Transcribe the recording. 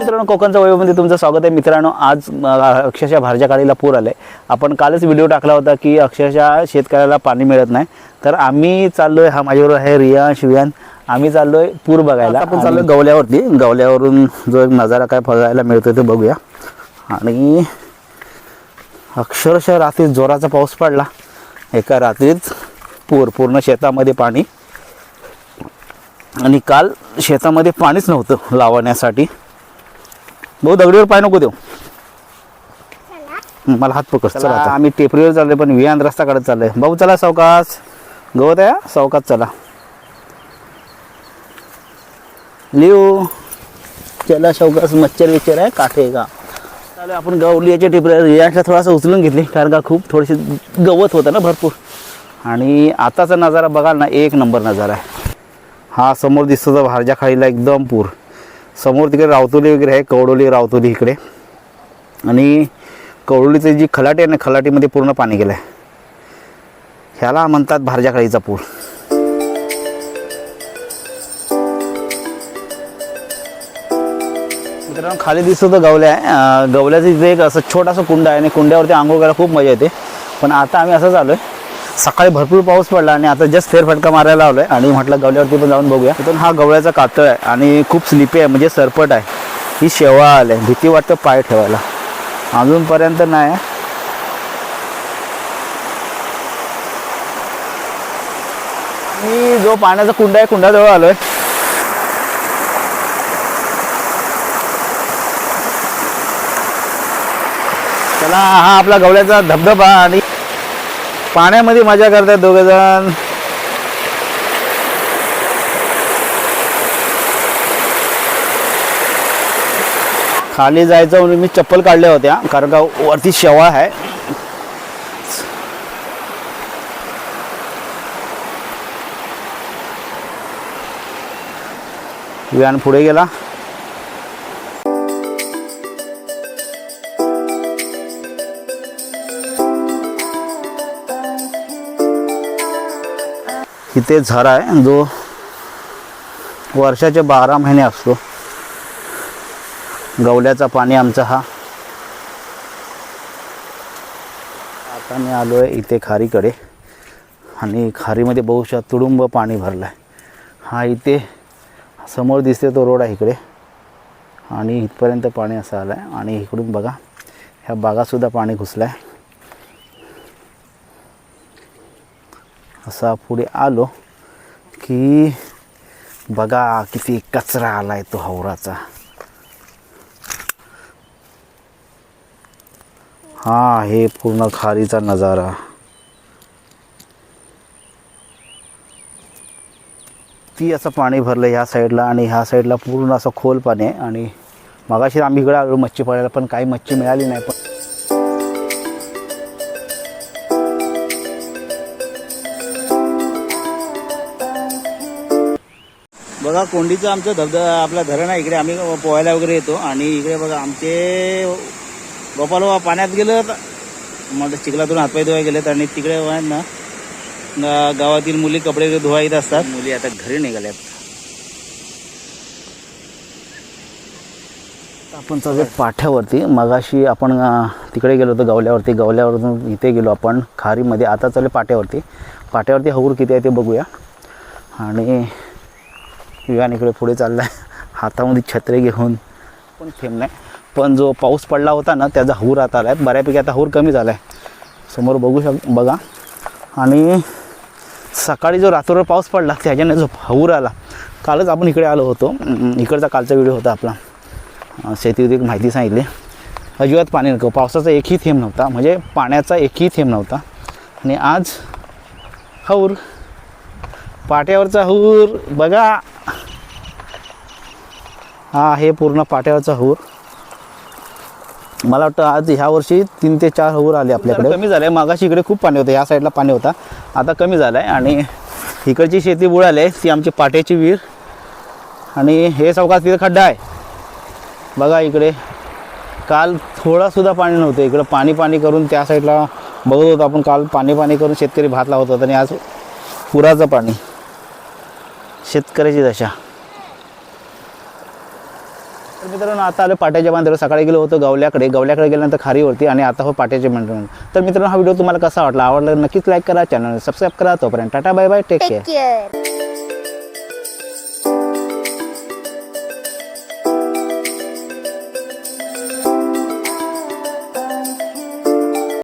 मित्रांनो कोकणच्या वयोमध्ये तुमचं स्वागत आहे. मित्रांनो आज अक्षरशः भारच्या काळीला पूर आले आपण कालच व्हिडिओ टाकला होता की अक्षरशः शेतकऱ्याला पाणी मिळत नाही. तर आम्ही चाललोय हा माझ्याबरोबर आहे रिया शिव्यान आम्ही चाललोय पूर बघायला. आपण चाललोय गवल्यावरती. गवल्यावरून जो एक नजारा काय बघायला मिळतो ते बघूया. आणि अक्षरशः रात्री जोराचा पाऊस पडला. एका रात्रीत पूर पूर्ण शेतामध्ये पाणी. आणि काल शेतामध्ये पाणीच नव्हतं लावण्यासाठी. भाऊ दगडीवर पाय नको देऊ. मला हात पकड चला आता. आम्ही टेपरीवर चाललोय पण विहान रस्ता काढत चाललोय. भाऊ चला सावकाश. गवत आहे हा? सावकाश चला. लिहू. चला सावकाश मच्छर विच्छर आहे काठे का? चालेल आपण गवलियाच्या टिपऱ्या रियाच्या थोडासा उचलून घेतली कारण का खूप थोडीशी गवत होतं ना भरपूर. आणि आताचा नजारा बघाल ना एक नंबर नजारा आहे. हा समोर दिसतो तो भारच्या खाडीला एकदम पूर. समोर तिकडे रावतोली वगैरे आहे कवडोली रावतोली इकडे. आणि कवडोलीची जी खलाटी आहे ना खलाटीमध्ये पूर्ण पाणी गेलं आहे ह्याला म्हणतात भारच्या पूर मित्रांनो खाली दिसतो तो गवल्या. आहे गवल्याचं इथे एक असं छोटासा कुंड आहे आणि कुंड्यावरती आंघोळ करायला खूप मजा येते. पण आता आम्ही असं चालू आहे सकाळी भरपूर पाऊस पडला आणि आता जस्ट फेरफटका मारायला आलोय आणि म्हटलं गवल्यावरती पण जाऊन बघूया. तिथून हा गवळ्याचा कातळ आहे आणि खूप स्लिपी आहे म्हणजे सरपट आहे. ही शेवाळ आली आहे भीती वाटतं पाय ठेवायला. अजूनपर्यंत नाही. मी जो पाण्याचा कुंड आहे कुंडाजवळ आलोय. चला हा आपला गवळ्याचा धबधबा आणि पाण्यामध्ये मजा करतात दोघे जण. खाली जायचं म्हणून मी चप्पल काढल्या होत्या कारण का वरती शेवाळ आहे. व्यान पुढे गेला. इथे झरा आहे जो वर्षाचे बारा महिने असतो. गवल्याचा पाणी आमचा हा. आता मी आलो आहे इथे खारीकडे. आणि खारीमध्ये बहुशा तुडुंब पाणी भरलं आहे हा इथे समोर दिसते तो रोड आहे इकडे. आणि इथपर्यंत पाणी असं आलं आहे आणि इकडून बघा ह्या बागासुद्धा पाणी घुसलं आहे असा पुढे आलो की बघा किती कचरा आलाय तो हवराचा. हा हे पूर्ण खारीचा नजारा. ती असं पाणी भरलं ह्या साईडला आणि ह्या साईडला पूर्ण असं खोल पाणी आहे आणि मगाशी आम्ही इकडे आलो मच्छी पडायला पण काही मच्छी मिळाली नाही. पण बघा कोंडीचं आमचं धबधबा आपला धरण आहे इकडे. आम्ही पोहायला वगैरे येतो. आणि इकडे बघा आमचे गोपाल बाबा पाण्यात गेलं मग चिखलातून हातपाय धुवाय गेलेत. आणि तिकडे ना गा- गावातील मुली कपडे धुवा येत असतात. मुली आता घरी निघाल्यात. आपण चालू पाठ्यावरती. मगाशी आपण तिकडे गेलो होतो गवल्यावरती. गवल्यावरून इथे गेलो आपण खारीमध्ये. आता चालू पाट्यावरती पाट्यावरती हऊर किती आहे ते बघूया. आणि विहान इकडे पुढे चालला आहे हातामध्ये छत्रे घेऊन पण थेंब नाही पण जो पाऊस पडला होता ना त्याचा हूर आता आला आहे बऱ्यापैकी आता हूर कमी झाला आहे समोर बघू शक बघा. आणि सकाळी जो रात्रभर पाऊस पडला त्याच्याने जो हूर आला. कालच आपण इकडे आलो होतो. इकडचा कालचा व्हिडिओ होता आपला. अं, माहिती सांगितली. अजिबात पाणी नको पावसाचा एकही थेंब नव्हता. म्हणजे पाण्याचा एकही थेंब नव्हता. आणि आज हौर. पाट्यावरचा हूर. बघा. हा आहे पूर्ण पाट्यावरचा हूर. मला वाटतं आज ह्या वर्षी तीन ते चार हूर आले आपल्याकडे. कमी झालं मागाशी इकडे खूप पाणी होतं ह्या साईडला पाणी होता. आता कमी झालं आहे आणि इकडची शेती बुडाली आहे ती आमची पाट्याची विहीर. आणि हे चौकात तिथं खड्डा आहे. बघा इकडे काल थोडासुद्धा पाणी नव्हतं. इकडं पाणी पाणी करून त्या साईडला बघत होतो आपण काल पाणी पाणी करून शेतकरी भात लावत होता आणि आज पुराचं पाणी. शेतकऱ्याची दशा. तर मित्रांनो आता आलो पाट्याच्या बांधावर. सकाळी गेलो होतो गवल्याकडे. गवल्याकडे गेल्यानंतर खारीवरती आणि आता हो पाट्याच्या बांधावर तर मित्रांनो हा व्हिडिओ तुम्हाला कसा वाटला आवडला नक्कीच लाईक करा चॅनल सबस्क्राईब करा. तोपर्यंत tata bye bye take care.